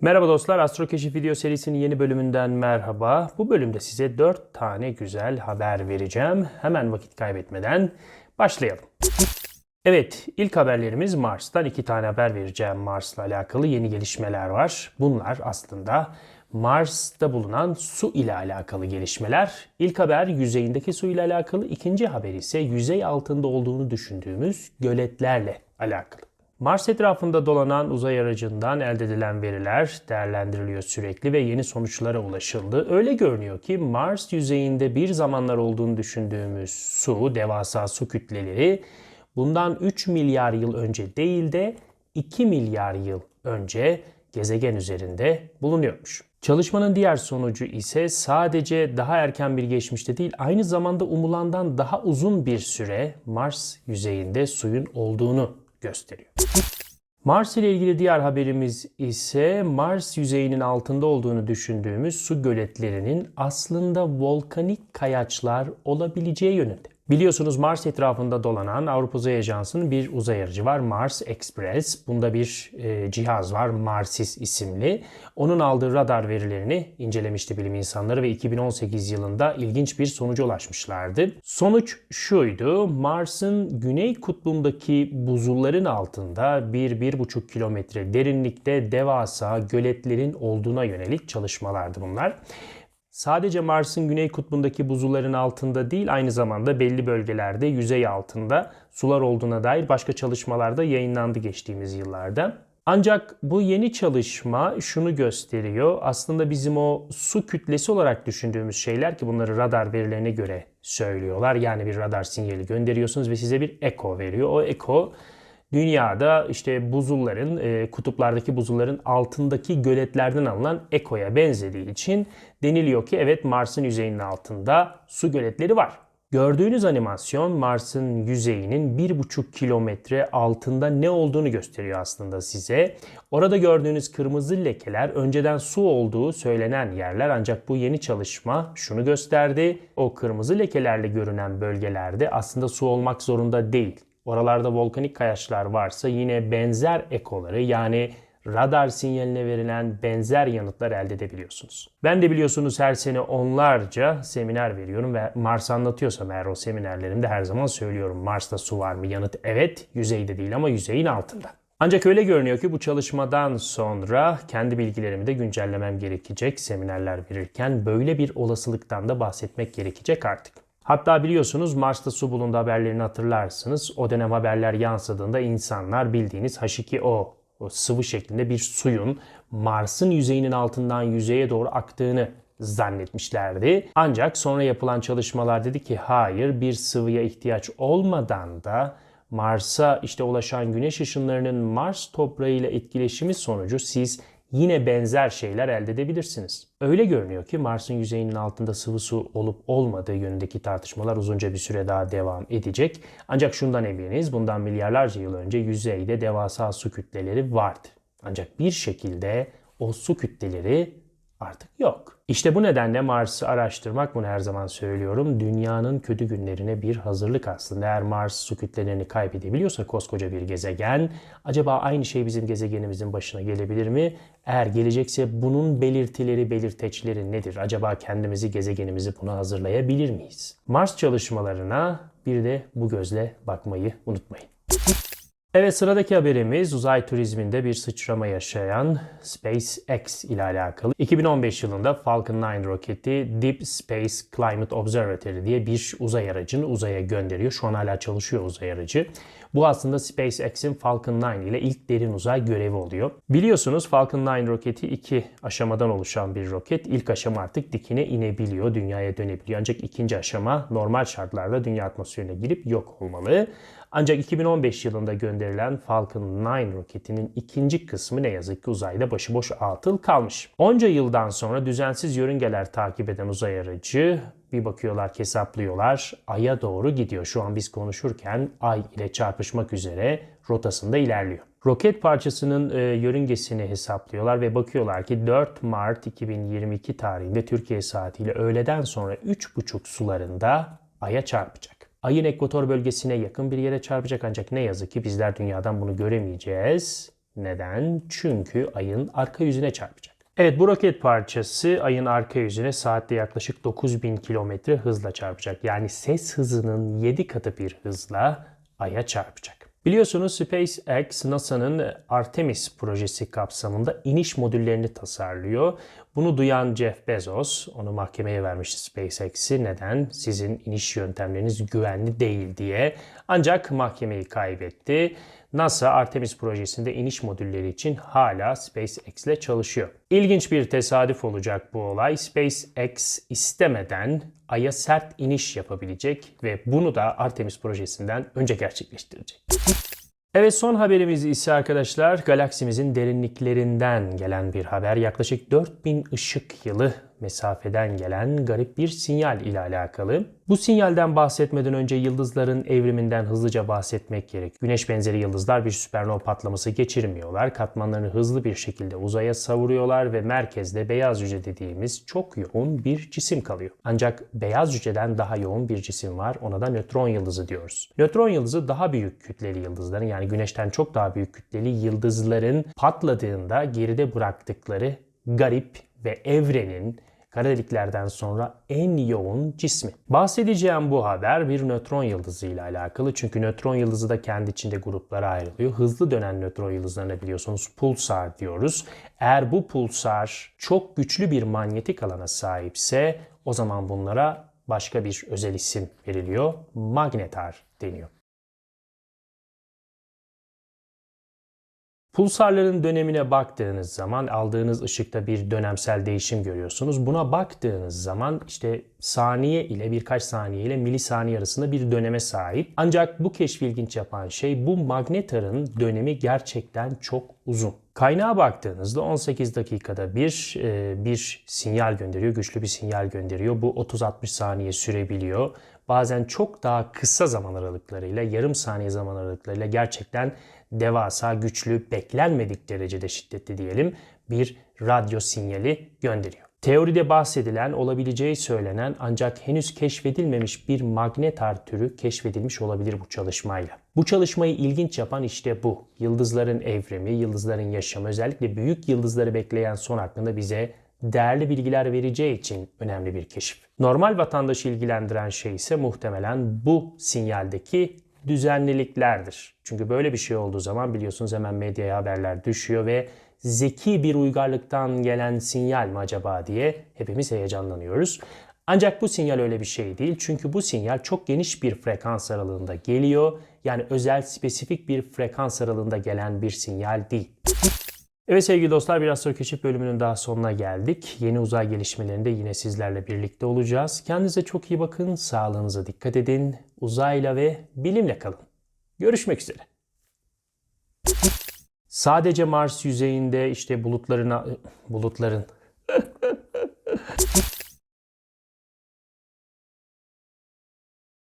Merhaba dostlar, Astro Keşif video serisinin yeni bölümünden merhaba. Bu bölümde size 4 tane güzel haber vereceğim. Hemen vakit kaybetmeden başlayalım. Evet, ilk haberlerimiz Mars'tan iki tane haber vereceğim. Mars'la alakalı yeni gelişmeler var. Bunlar aslında Mars'ta bulunan su ile alakalı gelişmeler. İlk haber yüzeyindeki su ile alakalı, ikinci haber ise yüzey altında olduğunu düşündüğümüz göletlerle alakalı. Mars etrafında dolanan uzay aracından elde edilen veriler değerlendiriliyor sürekli ve yeni sonuçlara ulaşıldı. Öyle görünüyor ki Mars yüzeyinde bir zamanlar olduğunu düşündüğümüz su, devasa su kütleleri bundan 3 milyar yıl önce değil de 2 milyar yıl önce gezegen üzerinde bulunuyormuş. Çalışmanın diğer sonucu ise sadece daha erken bir geçmişte değil, aynı zamanda umulandan daha uzun bir süre Mars yüzeyinde suyun olduğunu gösteriyor. Mars ile ilgili diğer haberimiz ise Mars yüzeyinin altında olduğunu düşündüğümüz su göletlerinin aslında volkanik kayaçlar olabileceği yönünde. Biliyorsunuz Mars etrafında dolanan Avrupa Uzay Ajansı'nın bir uzay aracı var Mars Express. Bunda bir e, cihaz var Marsis isimli. Onun aldığı radar verilerini incelemişti bilim insanları ve 2018 yılında ilginç bir sonuca ulaşmışlardı. Sonuç şuydu. Mars'ın güney kutbundaki buzulların altında 1-1,5 kilometre derinlikte devasa göletlerin olduğuna yönelik çalışmalardı bunlar. Sadece Mars'ın güney kutbundaki buzulların altında değil aynı zamanda belli bölgelerde yüzey altında sular olduğuna dair başka çalışmalar da yayınlandı geçtiğimiz yıllarda. Ancak bu yeni çalışma şunu gösteriyor. Aslında bizim o su kütlesi olarak düşündüğümüz şeyler ki bunları radar verilerine göre söylüyorlar. Yani bir radar sinyali gönderiyorsunuz ve size bir eko veriyor. O eko dünyada işte buzulların, e, kutuplardaki buzulların altındaki göletlerden alınan ekoya benzediği için deniliyor ki evet Mars'ın yüzeyinin altında su göletleri var. Gördüğünüz animasyon Mars'ın yüzeyinin 1,5 kilometre altında ne olduğunu gösteriyor aslında size. Orada gördüğünüz kırmızı lekeler önceden su olduğu söylenen yerler ancak bu yeni çalışma şunu gösterdi. O kırmızı lekelerle görünen bölgelerde aslında su olmak zorunda değil. Oralarda volkanik kayaçlar varsa yine benzer ekoları yani radar sinyaline verilen benzer yanıtlar elde edebiliyorsunuz. Ben de biliyorsunuz her sene onlarca seminer veriyorum ve Mars anlatıyorsam eğer o seminerlerimde her zaman söylüyorum. Mars'ta su var mı? Yanıt evet, yüzeyde değil ama yüzeyin altında. Ancak öyle görünüyor ki bu çalışmadan sonra kendi bilgilerimi de güncellemem gerekecek seminerler verirken böyle bir olasılıktan da bahsetmek gerekecek artık. Hatta biliyorsunuz Mars'ta su bulundu haberlerini hatırlarsınız. O dönem haberler yansıdığında insanlar bildiğiniz H2O o sıvı şeklinde bir suyun Mars'ın yüzeyinin altından yüzeye doğru aktığını zannetmişlerdi. Ancak sonra yapılan çalışmalar dedi ki hayır bir sıvıya ihtiyaç olmadan da Mars'a işte ulaşan güneş ışınlarının Mars toprağıyla etkileşimi sonucu siz yine benzer şeyler elde edebilirsiniz. Öyle görünüyor ki Mars'ın yüzeyinin altında sıvı su olup olmadığı yönündeki tartışmalar uzunca bir süre daha devam edecek. Ancak şundan eminiz bundan milyarlarca yıl önce yüzeyde devasa su kütleleri vardı. Ancak bir şekilde o su kütleleri artık yok. İşte bu nedenle Mars'ı araştırmak bunu her zaman söylüyorum. Dünyanın kötü günlerine bir hazırlık aslında. Eğer Mars su kütlelerini kaybedebiliyorsa koskoca bir gezegen, acaba aynı şey bizim gezegenimizin başına gelebilir mi? Eğer gelecekse bunun belirtileri, belirteçleri nedir? Acaba kendimizi, gezegenimizi buna hazırlayabilir miyiz? Mars çalışmalarına bir de bu gözle bakmayı unutmayın. Evet sıradaki haberimiz uzay turizminde bir sıçrama yaşayan SpaceX ile alakalı. 2015 yılında Falcon 9 roketi Deep Space Climate Observatory diye bir uzay aracını uzaya gönderiyor. Şu an hala çalışıyor uzay aracı. Bu aslında SpaceX'in Falcon 9 ile ilk derin uzay görevi oluyor. Biliyorsunuz Falcon 9 roketi iki aşamadan oluşan bir roket. İlk aşama artık dikine inebiliyor, dünyaya dönebiliyor. Ancak ikinci aşama normal şartlarda dünya atmosferine girip yok olmalı. Ancak 2015 yılında gönderilen Falcon 9 roketinin ikinci kısmı ne yazık ki uzayda başıboş atıl kalmış. Onca yıldan sonra düzensiz yörüngeler takip eden uzay aracı bir bakıyorlar hesaplıyorlar Ay'a doğru gidiyor. Şu an biz konuşurken Ay ile çarpışmak üzere rotasında ilerliyor. Roket parçasının e, yörüngesini hesaplıyorlar ve bakıyorlar ki 4 Mart 2022 tarihinde Türkiye saatiyle öğleden sonra 3.30 sularında Ay'a çarpacak. Ayın ekvator bölgesine yakın bir yere çarpacak ancak ne yazık ki bizler dünyadan bunu göremeyeceğiz. Neden? Çünkü ayın arka yüzüne çarpacak. Evet bu roket parçası ayın arka yüzüne saatte yaklaşık 9000 kilometre hızla çarpacak. Yani ses hızının 7 katı bir hızla aya çarpacak. Biliyorsunuz SpaceX NASA'nın Artemis projesi kapsamında iniş modüllerini tasarlıyor. Bunu duyan Jeff Bezos onu mahkemeye vermişti SpaceX'i. Neden? Sizin iniş yöntemleriniz güvenli değil diye. Ancak mahkemeyi kaybetti. NASA Artemis projesinde iniş modülleri için hala SpaceX ile çalışıyor. İlginç bir tesadüf olacak bu olay. SpaceX istemeden Ay'a sert iniş yapabilecek ve bunu da Artemis projesinden önce gerçekleştirecek. Evet son haberimiz ise arkadaşlar galaksimizin derinliklerinden gelen bir haber. Yaklaşık 4000 ışık yılı mesafeden gelen garip bir sinyal ile alakalı. Bu sinyalden bahsetmeden önce yıldızların evriminden hızlıca bahsetmek gerek. Güneş benzeri yıldızlar bir süpernova patlaması geçirmiyorlar. Katmanlarını hızlı bir şekilde uzaya savuruyorlar ve merkezde beyaz cüce dediğimiz çok yoğun bir cisim kalıyor. Ancak beyaz cüceden daha yoğun bir cisim var. Ona da nötron yıldızı diyoruz. Nötron yıldızı daha büyük kütleli yıldızların yani güneşten çok daha büyük kütleli yıldızların patladığında geride bıraktıkları garip ve evrenin kara deliklerden sonra en yoğun cismi. Bahsedeceğim bu haber bir nötron yıldızı ile alakalı. Çünkü nötron yıldızı da kendi içinde gruplara ayrılıyor. Hızlı dönen nötron yıldızlarına biliyorsunuz pulsar diyoruz. Eğer bu pulsar çok güçlü bir manyetik alana sahipse o zaman bunlara başka bir özel isim veriliyor. Magnetar deniyor. Pulsarların dönemine baktığınız zaman aldığınız ışıkta bir dönemsel değişim görüyorsunuz. Buna baktığınız zaman işte saniye ile birkaç saniye ile milisaniye arasında bir döneme sahip. Ancak bu keşfi ilginç yapan şey bu magnetarın dönemi gerçekten çok uzun. Kaynağa baktığınızda 18 dakikada bir e, bir sinyal gönderiyor, güçlü bir sinyal gönderiyor. Bu 30-60 saniye sürebiliyor. Bazen çok daha kısa zaman aralıklarıyla, yarım saniye zaman aralıklarıyla gerçekten devasa, güçlü, beklenmedik derecede şiddetli diyelim bir radyo sinyali gönderiyor. Teoride bahsedilen, olabileceği söylenen ancak henüz keşfedilmemiş bir magnetar türü keşfedilmiş olabilir bu çalışmayla. Bu çalışmayı ilginç yapan işte bu. Yıldızların evrimi, yıldızların yaşamı, özellikle büyük yıldızları bekleyen son hakkında bize değerli bilgiler vereceği için önemli bir keşif. Normal vatandaşı ilgilendiren şey ise muhtemelen bu sinyaldeki düzenliliklerdir. Çünkü böyle bir şey olduğu zaman biliyorsunuz hemen medyaya haberler düşüyor ve zeki bir uygarlıktan gelen sinyal mi acaba diye hepimiz heyecanlanıyoruz. Ancak bu sinyal öyle bir şey değil. Çünkü bu sinyal çok geniş bir frekans aralığında geliyor. Yani özel spesifik bir frekans aralığında gelen bir sinyal değil. Evet sevgili dostlar biraz sonra keşif bölümünün daha sonuna geldik. Yeni uzay gelişmelerinde yine sizlerle birlikte olacağız. Kendinize çok iyi bakın, sağlığınıza dikkat edin. Uzayla ve bilimle kalın. Görüşmek üzere. Sadece Mars yüzeyinde işte bulutların bulutların